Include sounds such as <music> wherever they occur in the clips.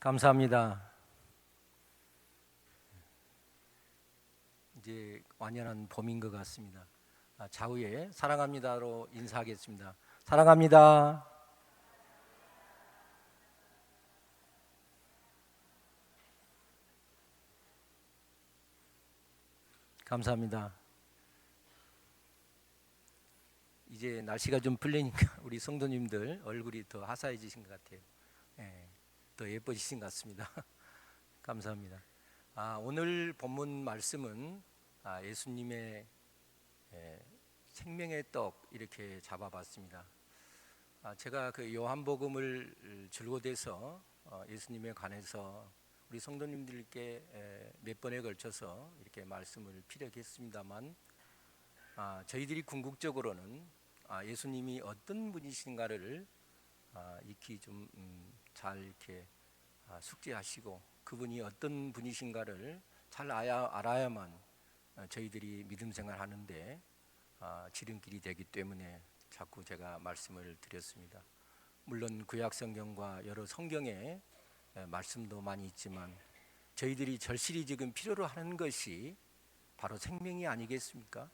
감사합니다. 이제 완연한 봄인 것 같습니다. 아, 좌우에 사랑합니다로 인사하겠습니다. 사랑합니다. 감사합니다. 이제 날씨가 좀 풀리니까 <laughs> 우리 성도님들 얼굴이 더 화사해지신 것 같아요. 예, 더 예뻐지신 것 같습니다. <laughs> 감사합니다. 아, 오늘 본문 말씀은 아, 예수님의 예, 생명의 떡 이렇게 잡아봤습니다. 아, 제가 그 요한복음을 줄고돼서 어, 예수님에 관해서 우리 성도님들께 에, 몇 번에 걸쳐서 이렇게 말씀을 피력했습니다만 아, 저희들이 궁극적으로는 아, 예수님이 어떤 분이신가를 아, 익히 좀 잘 이렇게 아, 숙지하시고 그분이 어떤 분이신가를 잘 알아야, 알아야만 어, 저희들이 믿음 생활하는데 아, 지름길이 되기 때문에 자꾸 제가 말씀을 드렸습니다. 물론 구약 성경과 여러 성경에 에, 말씀도 많이 있지만 저희들이 절실히 지금 필요로 하는 것이 바로 생명이 아니겠습니까?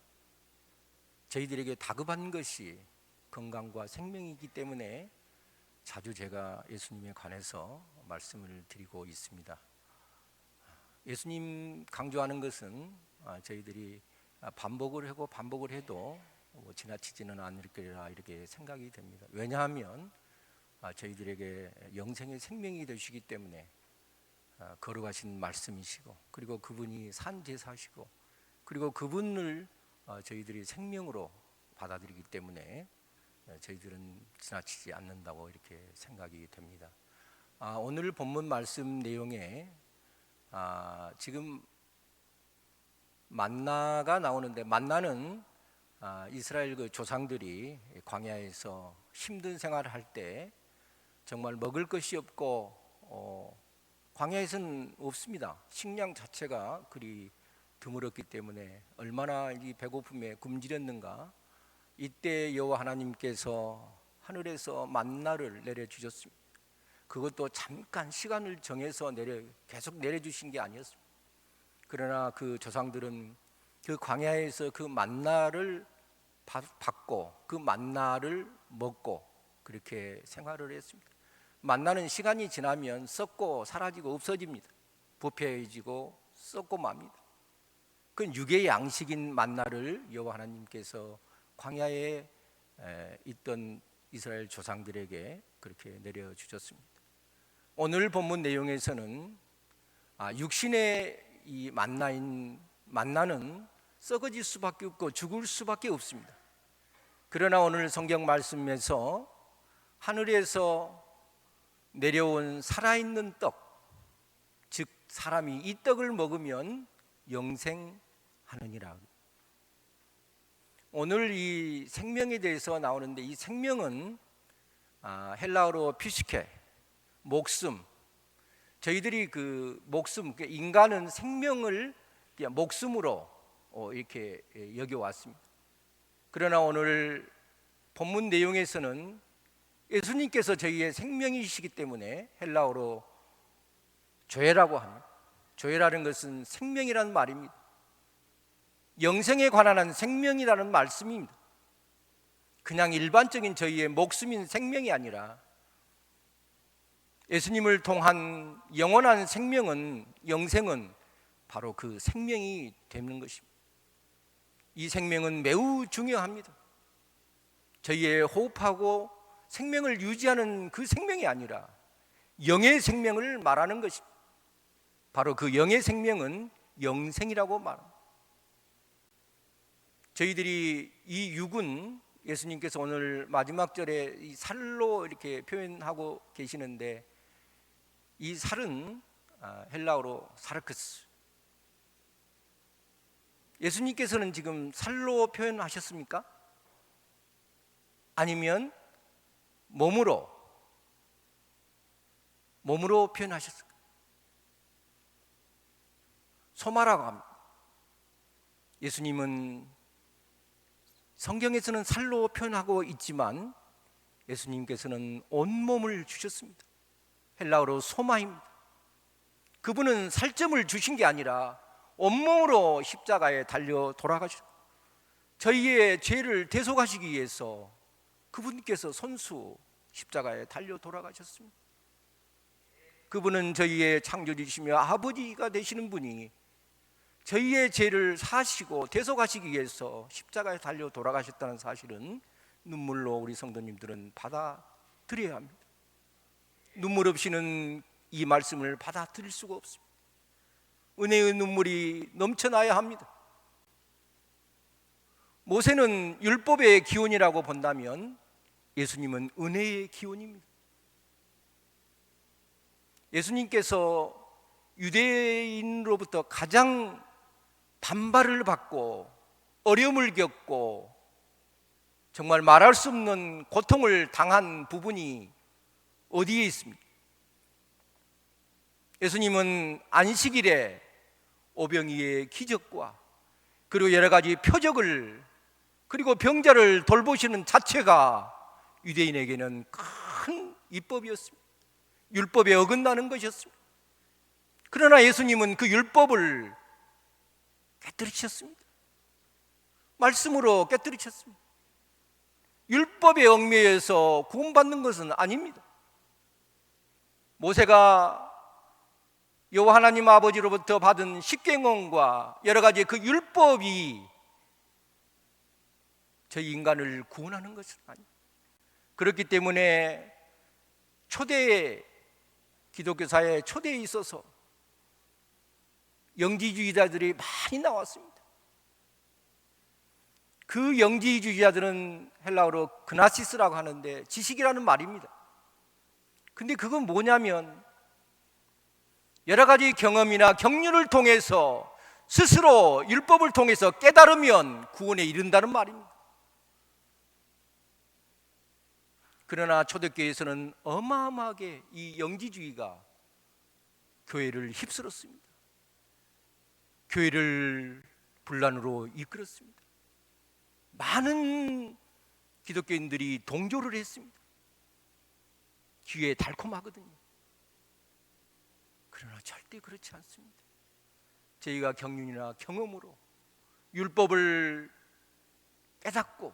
저희들에게 다급한 것이 건강과 생명이기 때문에 자주 제가 예수님에 관해서 말씀을 드리고 있습니다. 예수님 강조하는 것은 아, 저희들이 반복을 하고 반복을 해도 뭐 지나치지는 않을 거라 이렇게 생각이 됩니다. 왜냐하면 아, 저희들에게 영생의 생명이 되시기 때문에 아, 거룩하신 말씀이시고 그리고 그분이 산 제사시고 그리고 그분을 어, 저희들이 생명으로 받아들이기 때문에 어, 저희들은 지나치지 않는다고 이렇게 생각이 됩니다. 아, 오늘 본문 말씀 내용에 아, 지금 만나가 나오는데 만나는 아, 이스라엘 그 조상들이 광야에서 힘든 생활을 할 때 정말 먹을 것이 없고 어, 광야에서는 없습니다. 식량 자체가 그리 드물었기 때문에 얼마나 이 배고픔에 굶주렸는가. 이때 여호와 하나님께서 하늘에서 만나를 내려 주셨습니다. 그것도 잠깐 시간을 정해서 내려 계속 내려 주신 게 아니었습니다. 그러나 그 조상들은 그 광야에서 그 만나를 받고 그 만나를 먹고 그렇게 생활을 했습니다. 만나는 시간이 지나면 썩고 사라지고 없어집니다. 부패해지고 썩고 맙니다. 그 육의 양식인 만나를 여호와 하나님께서 광야에 있던 이스라엘 조상들에게 그렇게 내려 주셨습니다. 오늘 본문 내용에서는 아, 육신의 이 만나인 만나는 썩어질 수밖에 없고 죽을 수밖에 없습니다. 그러나 오늘 성경 말씀에서 하늘에서 내려온 살아있는 떡, 즉 사람이 이 떡을 먹으면 영생하느니라. 오늘 이 생명에 대해서 나오는데 이 생명은 아, 헬라어로 피시케, 목숨. 저희들이 그 목숨, 그 인간은 생명을 목숨으로 어, 이렇게 여겨 왔습니다. 그러나 오늘 본문 내용에서는 예수님께서 저희의 생명이시기 때문에 헬라어로 조회라고 합니다. 조회라는 것은 생명이라는 말입니다. 영생에 관한 생명이라는 말씀입니다. 그냥 일반적인 저희의 목숨인 생명이 아니라 예수님을 통한 영원한 생명은 영생은 바로 그 생명이 되는 것입니다. 이 생명은 매우 중요합니다. 저희의 호흡하고 생명을 유지하는 그 생명이 아니라 영의 생명을 말하는 것입니다. 바로 그 영의 생명은 영생이라고 말합니다. 저희들이 이 육은 예수님께서 오늘 마지막 절에 이 살로 이렇게 표현하고 계시는데 이 살은 아, 헬라어로 사르크스. 예수님께서는 지금 살로 표현하셨습니까? 아니면 몸으로 몸으로 표현하셨을까? 소마라고 합니다. 예수님은 성경에서는 살로 표현하고 있지만 예수님께서는 온몸을 주셨습니다. 헬라어로 소마입니다. 그분은 살점을 주신 게 아니라 온몸으로 십자가에 달려 돌아가셨. 저희의 죄를 대속하시기 위해서 그분께서 손수 십자가에 달려 돌아가셨습니다. 그분은 저희의 창조주시며 아버지가 되시는 분이 저희의 죄를 사시고 대속하시기 위해서 십자가에 달려 돌아가셨다는 사실은 눈물로 우리 성도님들은 받아들여야 합니다. 눈물 없이는 이 말씀을 받아들일 수가 없습니다. 은혜의 눈물이 넘쳐나야 합니다. 모세는 율법의 기원이라고 본다면 예수님은 은혜의 기원입니다. 예수님께서 유대인으로부터 가장 반발을 받고 어려움을 겪고 정말 말할 수 없는 고통을 당한 부분이 어디에 있습니까? 예수님은 안식일에 오병이의 기적과 그리고 여러 가지 표적을 그리고 병자를 돌보시는 자체가 유대인에게는 큰 입법이었습니다. 율법에 어긋나는 것이었습니다. 그러나 예수님은 그 율법을 깨뜨리셨습니다. 말씀으로 깨뜨리셨습니다. 율법의 얽매여서 구원받는 것은 아닙니다. 모세가 여호와 하나님 아버지로부터 받은 십계명과 여러 가지 그 율법이 저희 인간을 구원하는 것은 아닙니다. 그렇기 때문에 초대 기독교 사회 초대에 있어서 영지주의자들이 많이 나왔습니다. 그 영지주의자들은 헬라어로 그나시스라고 하는데 지식이라는 말입니다. 근데 그건 뭐냐면 여러 가지 경험이나 경륜을 통해서 스스로 율법을 통해서 깨달으면 구원에 이른다는 말입니다. 그러나 초대교회에서는 어마어마하게 이 영지주의가 교회를 휩쓸었습니다. 교회를 분란으로 이끌었습니다. 많은 기독교인들이 동조를 했습니다. 귀에 달콤하거든요. 그러나 절대 그렇지 않습니다. 저희가 경륜이나 경험으로 율법을 깨닫고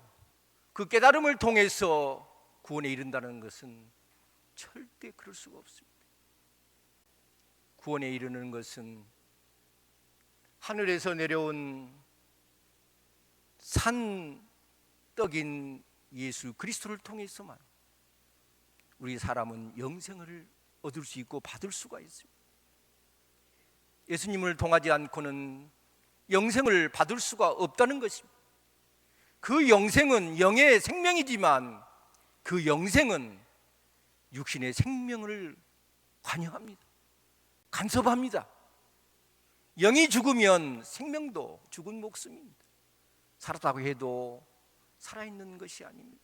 그 깨달음을 통해서 구원에 이른다는 것은 절대 그럴 수가 없습니다. 구원에 이르는 것은 하늘에서 내려온 산 떡인 예수 그리스도를 통해서만 우리 사람은 영생을 얻을 수 있고 받을 수가 있습니다. 예수님을 통하지 않고는 영생을 받을 수가 없다는 것입니다. 그 영생은 영의 생명이지만 그 영생은 육신의 생명을 관여합니다. 간섭합니다. 영이 죽으면 생명도 죽은 목숨입니다. 살았다고 해도 살아있는 것이 아닙니다.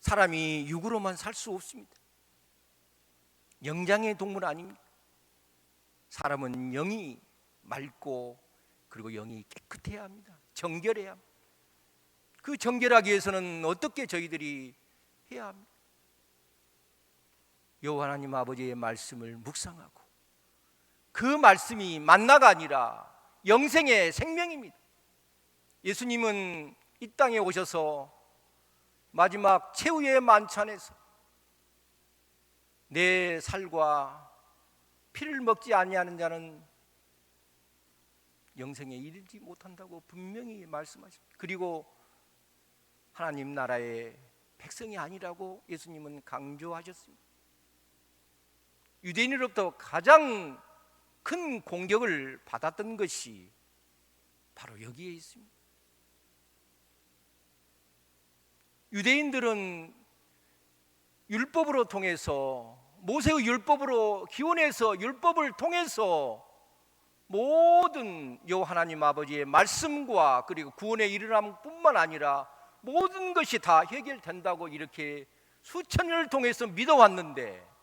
사람이 육으로만 살 수 없습니다. 영장의 동물 아닙니다. 사람은 영이 맑고 그리고 영이 깨끗해야 합니다. 정결해야 합니다. 그 정결하기 위해서는 어떻게 저희들이 해야 합니까? 여호와 하나님 아버지의 말씀을 묵상하고 그 말씀이 만나가 아니라 영생의 생명입니다. 예수님은 이 땅에 오셔서 마지막 최후의 만찬에서 내 살과 피를 먹지 아니하는 자는 영생에 이르지 못한다고 분명히 말씀하십니다. 그리고 하나님 나라의 백성이 아니라고 예수님은 강조하셨습니다. 유대인으로부터 가장 큰 공격을 받았던 것이 바로 여기에 있습니다. 유대인들은 율법으로 통해서 모세의 율법으로 기원해서 율법을 통해서 모든 여 하나님 아버지의 말씀과 그리고 구원의 일어남뿐만 아니라 모든 것이 다 해결된다고 이렇게 수천 년을 통해서 믿어왔는데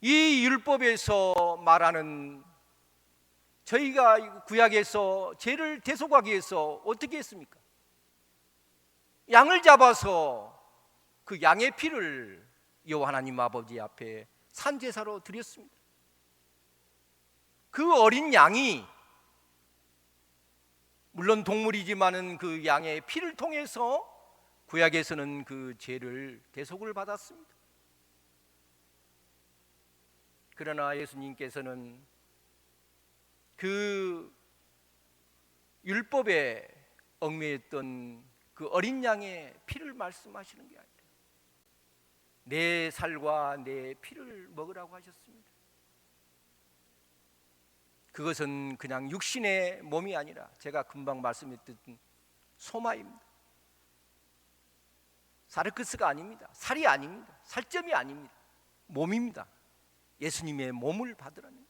이 율법에서 말하는 저희가 구약에서 죄를 대속하기 위해서 어떻게 했습니까? 양을 잡아서 그 양의 피를 여호와 하나님 아버지 앞에 산제사로 드렸습니다. 그 어린 양이 물론 동물이지만은 그 양의 피를 통해서 구약에서는 그 죄를 대속을 받았습니다. 그러나 예수님께서는 그 율법에 얽매였던 그 어린 양의 피를 말씀하시는 게 아니라 내 살과 내 피를 먹으라고 하셨습니다. 그것은 그냥 육신의 몸이 아니라 제가 금방 말씀했던 소마입니다. 사르크스가 아닙니다. 살이 아닙니다. 살점이 아닙니다. 몸입니다. 예수님의 몸을 받으라는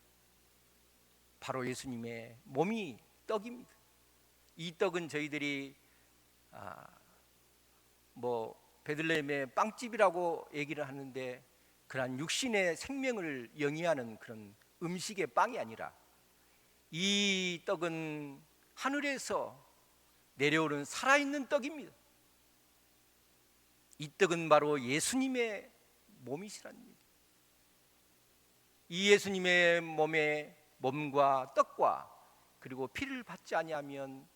바로 예수님의 몸이 떡입니다. 이 떡은 저희들이 아, 뭐 베들레헴의 빵집이라고 얘기를 하는데 그러한 육신의 생명을 영위하는 그런 음식의 빵이 아니라 이 떡은 하늘에서 내려오는 살아있는 떡입니다. 이 떡은 바로 예수님의 얘기. 이 예수님의 몸의 몸과 떡과 그리고 피를 받지 아니하면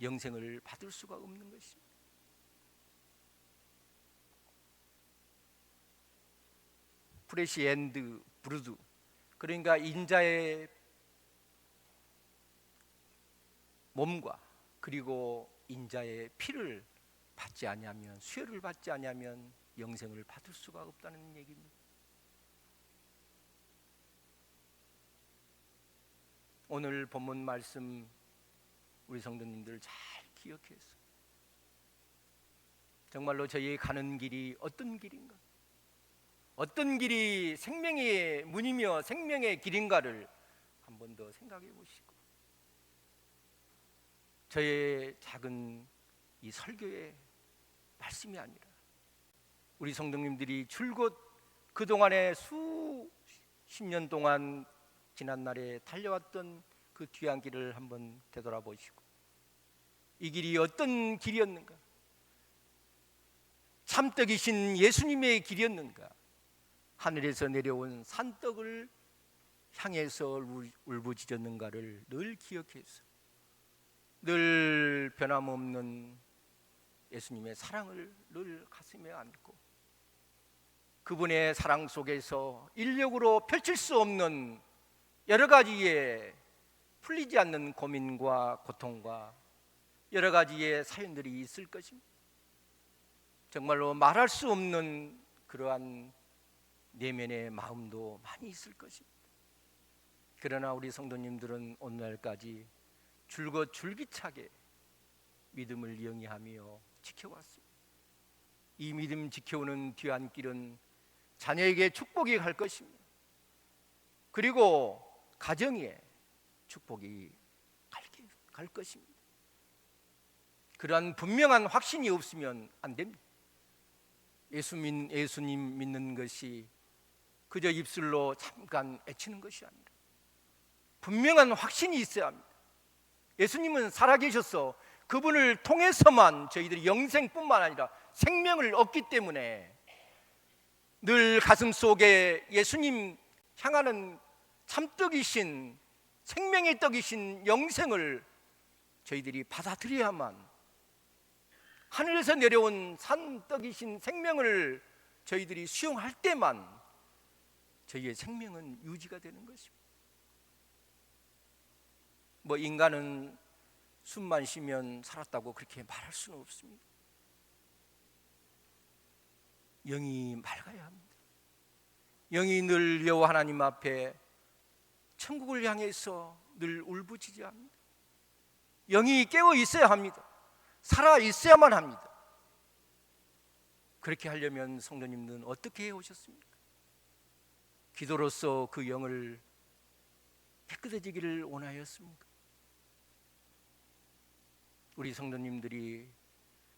영생을 받을 수가 없는 것입니다. 프레시 앤드 브루드 그러니까 인자의 몸과 그리고 인자의 피를 받지 아니하면 수혈을 받지 아니하면 영생을 받을 수가 없다는 얘기입니다. 오늘 본문 말씀 우리 성도님들 잘 기억해서 정말로 저희 가는 길이 어떤 길인가? 어떤 길이 생명의 문이며 생명의 길인가를 한 번 더 생각해 보시고 저의 작은 이 설교의 말씀이 아니라 우리 성도님들이 줄곧 그동안에 수십 년 동안 지난 날에 달려왔던 그 귀한 길을 한번 되돌아보시고 이 길이 어떤 길이었는가? 참떡이신 예수님의 길이었는가? 하늘에서 내려온 산떡을 향해서 울부짖었는가를 늘 기억해서 늘 변함없는 예수님의 사랑을 늘 가슴에 안고 그분의 사랑 속에서 인력으로 펼칠 수 없는 여러 가지의 풀리지 않는 고민과 고통과 여러 가지의 사연들이 있을 것입니다. 정말로 말할 수 없는 그러한 내면의 마음도 많이 있을 것입니다. 그러나 우리 성도님들은 오늘날까지 줄곧 줄기차게 믿음을 영위하며 지켜왔습니다. 이 믿음 지켜오는 뒤안길은 자녀에게 축복이 갈 것입니다. 그리고 가정에 축복이 갈 것입니다. 그러한 분명한 확신이 없으면 안 됩니다. 예수 믿, 예수님 믿는 것이 그저 입술로 잠깐 애치는 것이 아니라 분명한 확신이 있어야 합니다. 예수님은 살아계셔서 그분을 통해서만 저희들이 영생뿐만 아니라 생명을 얻기 때문에 늘 가슴 속에 예수님 향하는 참떡이신 생명의 떡이신 영생을 저희들이 받아들여야만 하늘에서 내려온 산떡이신 생명을 저희들이 수용할 때만 저희의 생명은 유지가 되는 것입니다. 뭐 인간은 숨만 쉬면 살았다고 그렇게 말할 수는 없습니다. 영이 맑아야 합니다. 영이 늘 여호와 하나님 앞에 천국을 향해서 늘 울부짖어야 합니다. 영이 깨어 있어야 합니다. 살아 있어야만 합니다. 그렇게 하려면 성도님들은 어떻게 해 오셨습니까? 기도로서 그 영을 깨끗해지기를 원하였습니까? 우리 성도님들이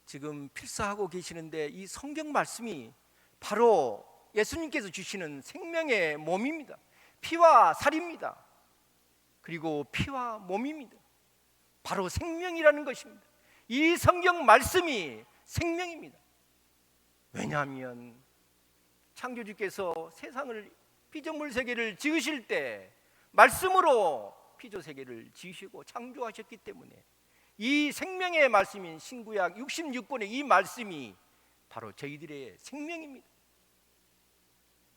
지금 필사하고 계시는데 이 성경 말씀이 바로 예수님께서 주시는 생명의 몸입니다. 피와 살입니다. 그리고 피와 몸입니다. 바로 생명이라는 것입니다. 이 성경 말씀이 생명입니다. 왜냐하면 창조주께서 세상을 피조물 세계를 지으실 때 말씀으로 피조 세계를 지으시고 창조하셨기 때문에 이 생명의 말씀인 신구약 66권의 이 말씀이 바로 저희들의 생명입니다.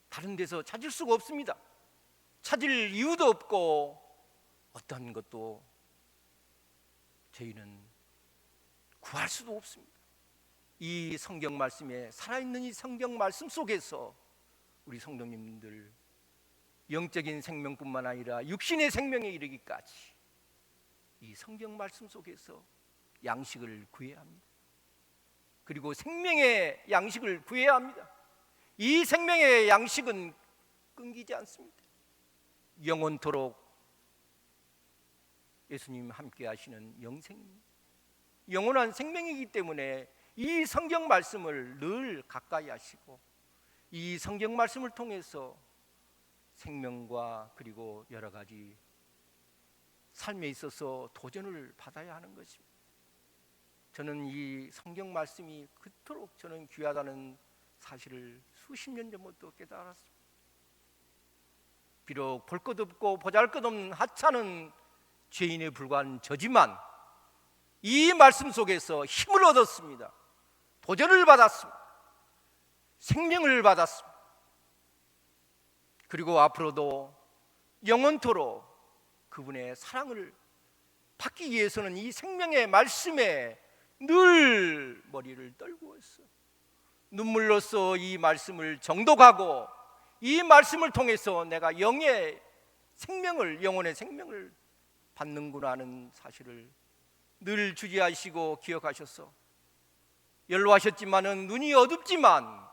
다른 데서 찾을 수가 없습니다. 찾을 이유도 없고 어떤 것도 저희는 구할 수도 없습니다. 이 성경 말씀에 살아있는 이 성경 말씀 속에서 우리 성도님들 영적인 생명뿐만 아니라 육신의 생명에 이르기까지 이 성경 말씀 속에서 양식을 구해야 합니다. 그리고 생명의 양식을 구해야 합니다. 이 생명의 양식은 끊기지 않습니다. 영원토록 예수님 함께 하시는 영생입니다. 영원한 생명이기 때문에 이 성경 말씀을 늘 가까이 하시고 이 성경 말씀을 통해서 생명과 그리고 여러 가지 삶에 있어서 도전을 받아야 하는 것입니다. 저는 이 성경 말씀이 그토록 저는 귀하다는 사실을 수십 년 전부터 깨달았습니다. 비록 볼 것 없고 보잘 것 없는 하찮은 죄인에 불과한 저지만 이 말씀 속에서 힘을 얻었습니다. 도전을 받았습니다. 생명을 받았습니다. 그리고 앞으로도 영원토록 그분의 사랑을 받기 위해서는 이 생명의 말씀에 늘 머리를 떨고 있어. 눈물로써 이 말씀을 정독하고 이 말씀을 통해서 내가 영의 생명을 영혼의 생명을 받는구나 하는 사실을 늘 주지하시고 기억하셔서 연로하셨지만은 눈이 어둡지만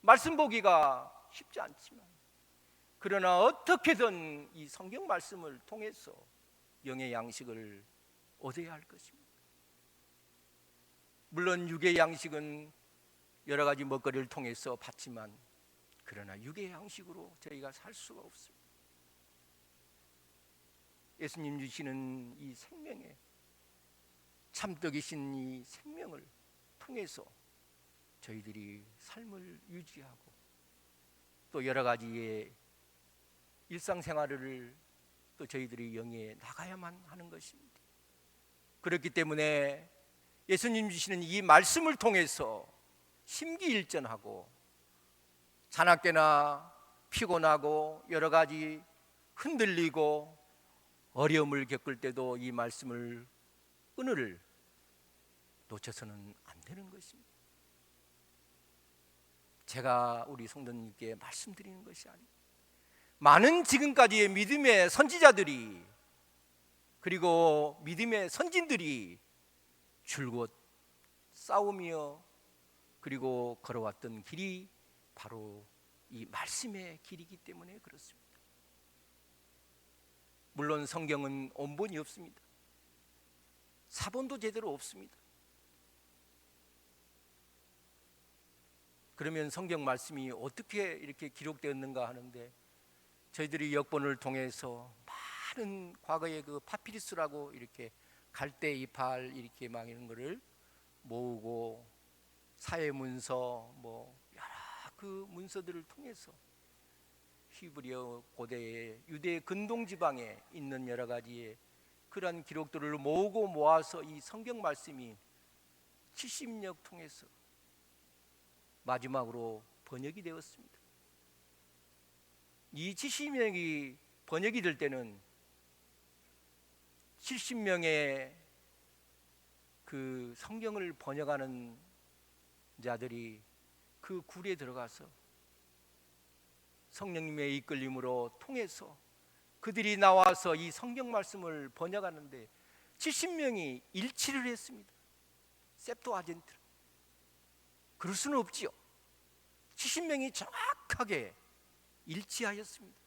말씀 보기가 쉽지 않지만 그러나 어떻게든 이 성경 말씀을 통해서 영의 양식을 얻어야 할 것입니다. 물론 육의 양식은 여러 가지 먹거리를 통해서 받지만 그러나 육의 양식으로 저희가 살 수가 없습니다. 예수님 주시는 이 생명에 참떡이신 이 생명을 통해서 저희들이 삶을 유지하고 또 여러 가지의 일상생활을 또 저희들이 영위해 나가야만 하는 것입니다. 그렇기 때문에 예수님 주시는 이 말씀을 통해서 심기일전하고 자나깨나 피곤하고 여러 가지 흔들리고 어려움을 겪을 때도 이 말씀을 끈을 놓쳐서는 안 되는 것입니다. 제가 우리 성도님께 말씀드리는 것이 아닙니다. 많은 지금까지의 믿음의 선지자들이 그리고 믿음의 선진들이 줄곧 싸우며 그리고 걸어왔던 길이 바로 이 말씀의 길이기 때문에 그렇습니다. 물론 성경은 원본이 없습니다. 사본도 제대로 없습니다. 그러면 성경 말씀이 어떻게 이렇게 기록되었는가 하는데 저희들이 역본을 통해서 많은 과거의 그 파피루스라고 이렇게 갈대 이팔 이렇게 막 이런 거를 모으고 사회 문서 뭐 그 문서들을 통해서 히브리어 고대의 유대 근동 지방에 있는 여러 가지의 그러한 기록들을 모으고 모아서 이 성경 말씀이 70년 통해서 마지막으로 번역이 되었습니다. 이 70명이 번역이 될 때는 70명의 그 성경을 번역하는 자들이 그 굴에 들어가서 성령님의 이끌림으로 통해서 그들이 나와서 이 성경 말씀을 번역하는데 70명이 일치를 했습니다. 셉토 아젠트. 그럴 수는 없지요. 70명이 정확하게 일치하였습니다.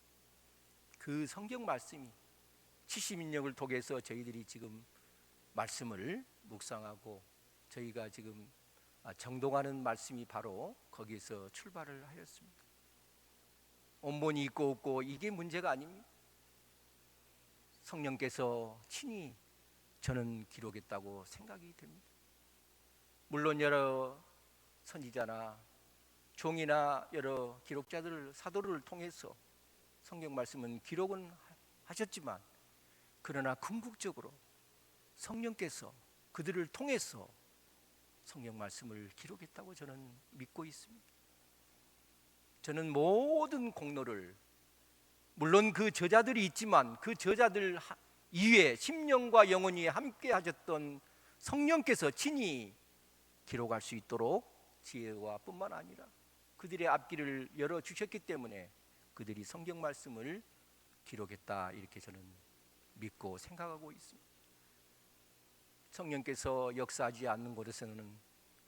그 성경 말씀이 70인력을 통해서 저희들이 지금 말씀을 묵상하고 저희가 지금 아, 정동하는 말씀이 바로 거기서 출발을 하였습니다. 원본이 있고 없고 이게 문제가 아닙니다. 성령께서 친히 저는 기록했다고 생각이 됩니다. 물론 여러 선지자나 종이나 여러 기록자들 사도를 통해서 성경 말씀은 기록은 하- 하셨지만 그러나 궁극적으로 성령께서 그들을 통해서 성경 말씀을 기록했다고 저는 믿고 있습니다. 저는 모든 공로를 물론 그 저자들이 있지만 그 저자들 하- 이외에 심령과 영혼이 함께 하셨던 성령께서 친히 기록할 수 있도록 지혜와 뿐만 아니라 그들의 앞길을 열어 주셨기 때문에 그들이 성경 말씀을 기록했다 이렇게 저는 믿고 생각하고 있습니다. 성령께서 역사하지 않는 곳에서는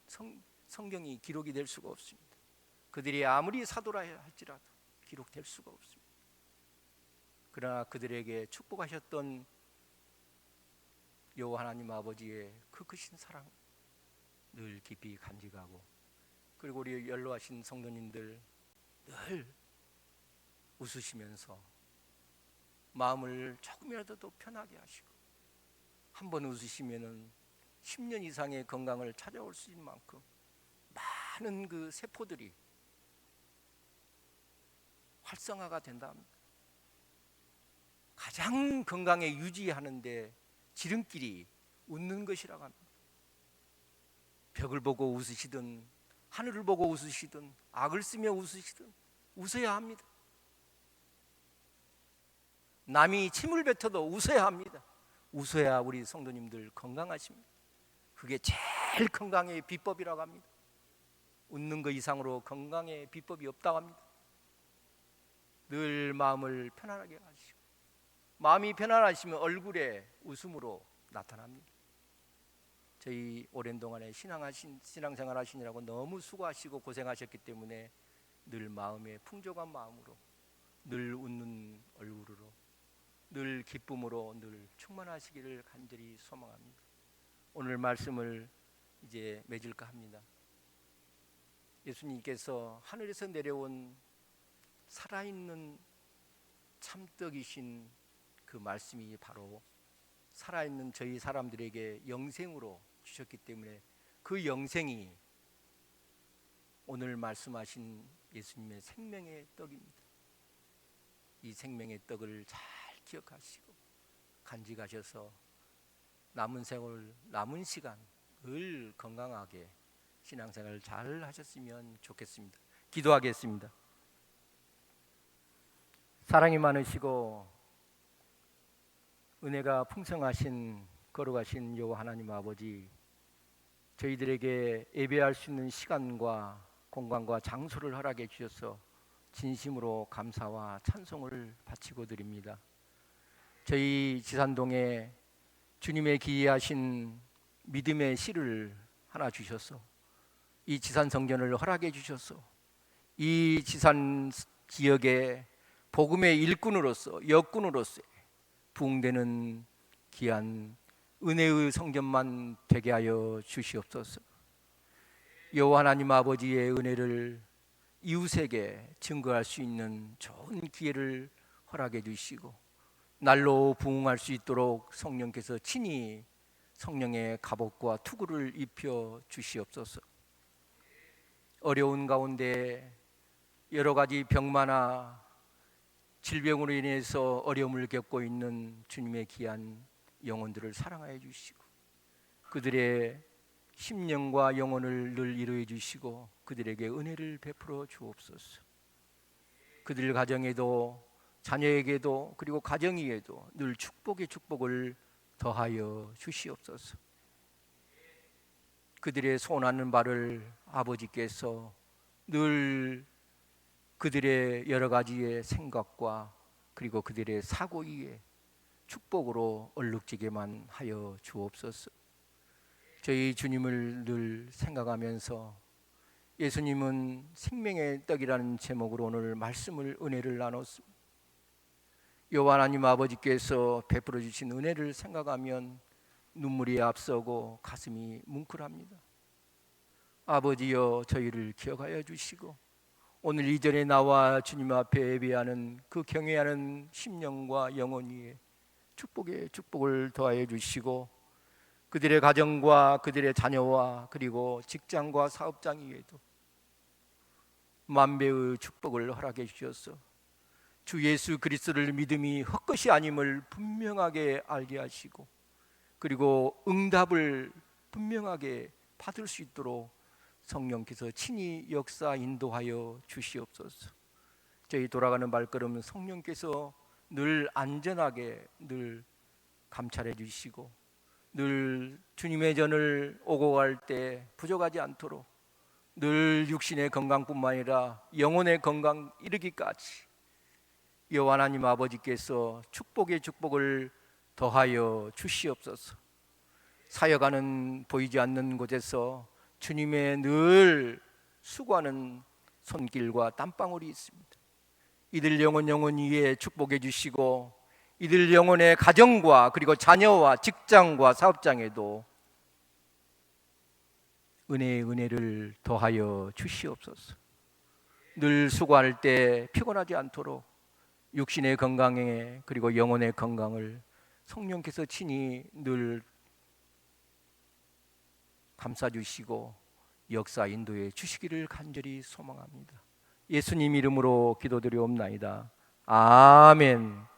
성, 성경이 기록이 될 수가 없습니다. 그들이 아무리 사도라 할지라도 기록될 수가 없습니다. 그러나 그들에게 축복하셨던 여호와 하나님 아버지의 그 크신 사랑 늘 깊이 간직하고 그리고 우리 연로하신 성도님들 늘 웃으시면서 마음을 조금이라도 더 편하게 하시고 한 번 웃으시면은 10년 이상의 건강을 찾아올 수 있는 만큼 많은 그 세포들이 활성화가 된다 합니다. 가장 건강에 유지하는데 지름길이 웃는 것이라고 합니다. 벽을 보고 웃으시든 하늘을 보고 웃으시든 악을 쓰며 웃으시든 웃어야 합니다. 남이 침을 뱉어도 웃어야 합니다. 웃어야 우리 성도님들 건강하십니다. 그게 제일 건강의 비법이라고 합니다. 웃는 것 이상으로 건강의 비법이 없다고 합니다. 늘 마음을 편안하게 하시고 마음이 편안하시면 얼굴에 웃음으로 나타납니다. 저희 오랜 동안에 신앙하신 신앙생활 하시느라고 너무 수고하시고 고생하셨기 때문에 늘 마음에 풍족한 마음으로 늘 웃는 얼굴으로 늘 기쁨으로 늘 충만하시기를 간절히 소망합니다. 오늘 말씀을 이제 맺을까 합니다. 예수님께서 하늘에서 내려온 살아있는 참떡이신 그 말씀이 바로 살아있는 저희 사람들에게 영생으로 주셨기 때문에 그 영생이 오늘 말씀하신 예수님의 생명의 떡입니다. 이 생명의 떡을 잘 기억하시고 간직하셔서 남은 세월 남은 시간 늘 건강하게 신앙생활 잘 하셨으면 좋겠습니다. 기도하겠습니다. 사랑이 많으시고 은혜가 풍성하신 거룩하신 여호와 하나님 아버지 저희들에게 예배할 수 있는 시간과 공간과 장소를 허락해 주셔서 진심으로 감사와 찬송을 바치고 드립니다. 저희 지산동에 주님의 기이하신 믿음의 씨를 하나 주셔서 이 지산 성전을 허락해 주셔서 이 지산 지역에 복음의 일꾼으로서 역군으로서 부흥되는 귀한 은혜의 성전만 되게 하여 주시옵소서. 여호와 하나님 아버지의 은혜를 이웃에게 증거할 수 있는 좋은 기회를 허락해 주시고 날로 부흥할 수 있도록 성령께서 친히 성령의 갑옷과 투구를 입혀 주시옵소서. 어려운 가운데 여러 가지 병마나 질병으로 인해서 어려움을 겪고 있는 주님의 귀한 영혼들을 사랑하여 주시고 그들의 심령과 영혼을 늘 이루어 주시고 그들에게 은혜를 베풀어 주옵소서. 그들 가정에도 자녀에게도 그리고 가정 위에도 늘 축복의 축복을 더하여 주시옵소서. 그들의 소원하는 바를 아버지께서 늘 그들의 여러 가지의 생각과 그리고 그들의 사고 위에 축복으로 얼룩지게만 하여 주옵소서. 저희 주님을 늘 생각하면서 예수님은 생명의 떡이라는 제목으로 오늘 말씀을 은혜를 나눴습니다. 여호와 하나님 아버지께서 베풀어 주신 은혜를 생각하면 눈물이 앞서고 가슴이 뭉클합니다. 아버지여 저희를 기억하여 주시고 오늘 이전에 나와 주님 앞에 예배하는 그 경외하는 심령과 영혼 위에 축복의 축복을 더하여 주시고 그들의 가정과 그들의 자녀와 그리고 직장과 사업장 위에도 만배의 축복을 허락해 주셔서 주 예수 그리스도를 믿음이 헛것이 아님을 분명하게 알게 하시고 그리고 응답을 분명하게 받을 수 있도록 성령께서 친히 역사 인도하여 주시옵소서. 저희 돌아가는 발걸음 성령께서 늘 안전하게 늘 감찰해 주시고 늘 주님의 전을 오고 갈 때 부족하지 않도록 늘 육신의 건강뿐만 아니라 영혼의 건강 이르기까지 여호와 하나님 아버지께서 축복의 축복을 더하여 주시옵소서. 사역하는 보이지 않는 곳에서 주님의 늘 수고하는 손길과 땀방울이 있습니다. 이들 영혼 영혼 위에 축복해 주시고 이들 영혼의 가정과 그리고 자녀와 직장과 사업장에도 은혜의 은혜를 더하여 주시옵소서. 늘 수고할 때 피곤하지 않도록 육신의 건강에 그리고 영혼의 건강을 성령께서 친히 늘 감싸 주시고 역사 인도해 주시기를 간절히 소망합니다. 예수님 이름으로 기도드리옵나이다. 아멘.